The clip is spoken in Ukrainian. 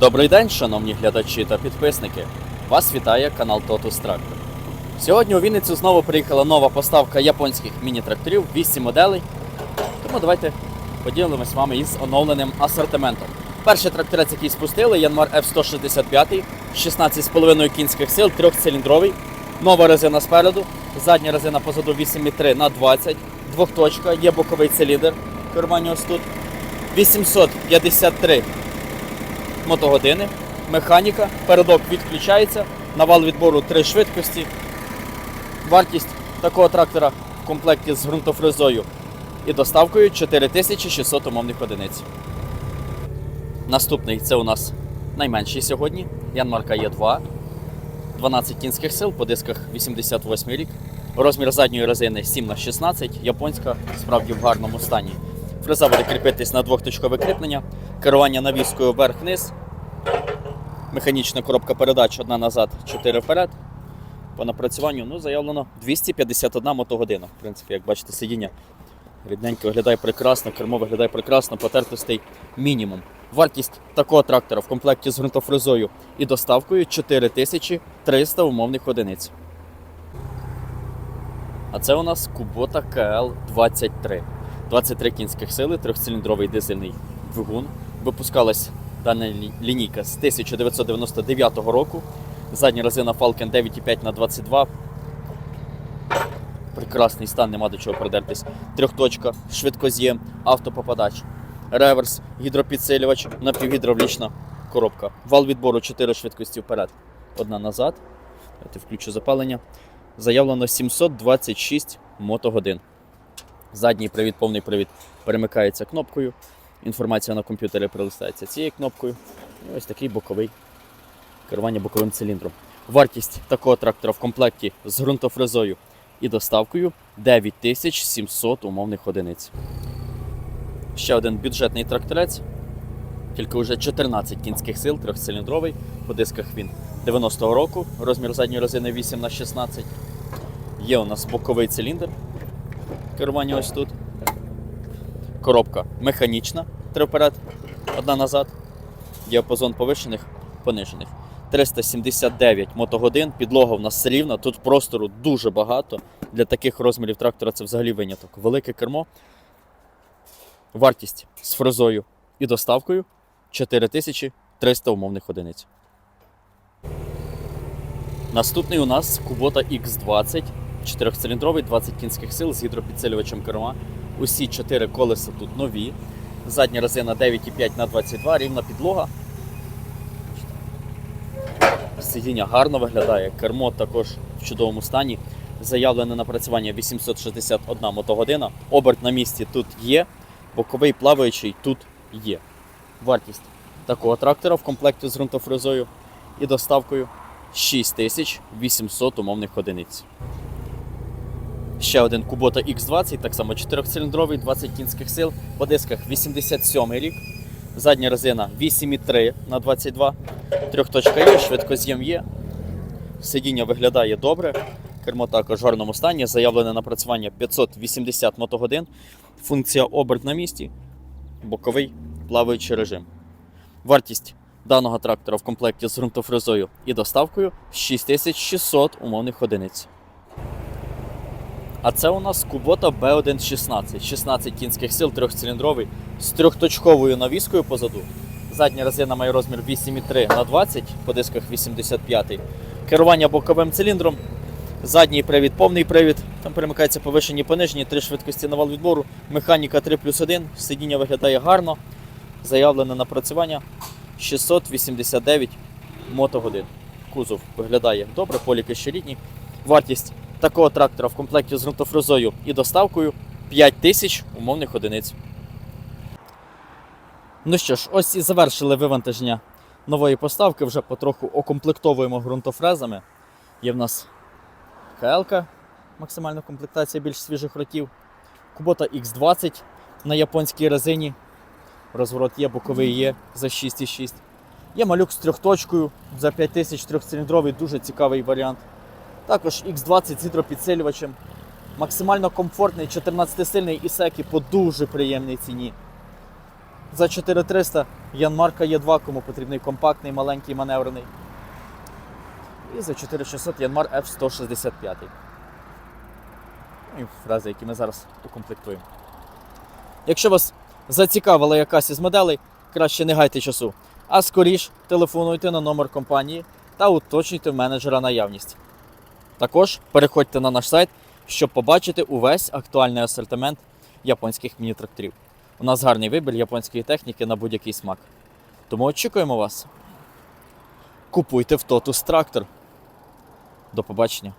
Добрий день, шановні глядачі та підписники. Вас вітає канал Totus Tractor. Сьогодні у Вінницю знову приїхала нова поставка японських міні-тракторів, 8 моделей. Тому давайте поділимось з вами із оновленим асортиментом. Перший тракторець, який спустили, Янмар F165, 16,5 кінських сил, трьохциліндровий. Нова резина спереду, задня резина позаду 8,3 на 20, двохточка, є боковий циліндр, керування ось тут. 853 мотогодини, механіка, передок відключається, навал відбору 3 швидкості. Вартість такого трактора в комплекті з ґрунтофрезою і доставкою 4600 умовних одиниць. Наступний це у нас найменший сьогодні. Янмарка Є2. 12 кінських сил по дисках 88 рік. Розмір задньої резини 7х16, японська, справді в гарному стані. Фреза буде кріпитись на двохточкове кріплення, керування навіскою вверх-вниз, механічна коробка передач одна назад, 4 вперед. По напрацюванню ну, заявлено 251 мотогодина. В принципі, як бачите, сидіння рідненько виглядає прекрасно, кермо виглядає прекрасно, потертостей мінімум. Вартість такого трактора в комплекті з ґрунтофрезою і доставкою 4300 умовних одиниць. А це у нас Kubota KL23. 23 кінських сили, трьохциліндровий дизельний двигун. Випускалась дана лінійка з 1999 року. Задня резина Falcon 9,5 на 22. Прекрасний стан, нема до чого придертись. Трьохточка, швидкоз'єм, автопопадач, реверс, гідропідсилювач, напівгідравлічна коробка. Вал відбору 4 швидкості вперед. Одна назад. Давайте включу запалення. Заявлено 726 мотогодин. Задній привід, повний привід перемикається кнопкою. Інформація на комп'ютері прилистається цією кнопкою. І ось такий боковий керування боковим циліндром. Вартість такого трактора в комплекті з ґрунтофрезою і доставкою 9700 умовних одиниць. Ще один бюджетний тракторець, тільки вже 14 кінських сил, трьохциліндровий. По дисках він 90-го року, розмір задньої резини 8 на 16 Є у нас боковий циліндр. Керування ось тут. Коробка механічна, три вперед, одна назад. Діапазон повишених, понижених. 379 мотогодин, підлога в нас рівна, тут простору дуже багато. Для таких розмірів трактора це взагалі виняток. Велике кермо. Вартість з фрезою і доставкою 4300 умовних одиниць. Наступний у нас Kubota X20, 4-циліндровий, 20 кінських сил з гідропідсилювачем керма. Усі 4 колеса тут нові. Задня резина 9,5 на 22, рівна підлога. Сидіння гарно виглядає, кермо також в чудовому стані. Заявлене напрацювання 861 мотогодина. Оберт на місці тут є, боковий плаваючий тут є. Вартість такого трактора в комплекті з ґрунтофрезою і доставкою 6800 умовних одиниць. Ще один Kubota X20, так само 4-циліндровий, 20 кінських сил, по дисках 87 рік. Задня резина 8,3 на 22, трьохточка є, швидкоз'єм є. Сидіння виглядає добре. Кермо також в гарному стані. Заявлене напрацювання 580 мотогодин. Функція оберт на місці, боковий плаваючий режим. Вартість даного трактора в комплекті з ґрунтофрезою і доставкою 6600 умовних одиниць. А це у нас Kubota B116, 16 кінських сил, трьохциліндровий з трьохточковою навіскою позаду. Задня резина має розмір 8,3 на 20 по дисках 85. Керування боковим циліндром. Задній привід, повний привід. Там перемикаються повишені понижені, три швидкості на вал відбору. Механіка 3 плюс 1. Сидіння виглядає гарно. Заявлене напрацювання 689 мотогодин. Кузов виглядає добре, поліки ще рідні. Вартість такого трактора в комплекті з ґрунтофрезою і доставкою 5000 умовних одиниць. Ну що ж, ось і завершили вивантаження нової поставки. Вже потроху окомплектовуємо ґрунтофрезами. Є в нас КЛ, максимальна комплектація більш свіжих років. Kubota X20 на японській резині. Розворот є, боковий є за 6,6. Є малюк з трьохточкою за 5000 трьохциліндровий, дуже цікавий варіант. Також X20 з гідропідсилювачем. Максимально комфортний 14-сильний Ісекі по дуже приємній ціні. За 4300 Янмарка Є2, кому потрібний компактний, маленький, маневрений. І за 4600 Янмар F165. Ну, І фрази, які ми зараз укомплектуємо. Якщо вас зацікавила якась із моделей, краще не гайте часу, а скоріш телефонуйте на номер компанії та уточнюйте менеджера наявність. Також переходьте на наш сайт, щоб побачити увесь актуальний асортимент японських міні-тракторів. У нас гарний вибір японської техніки на будь-який смак. Тому очікуємо вас. Купуйте в Тотус трактор. До побачення.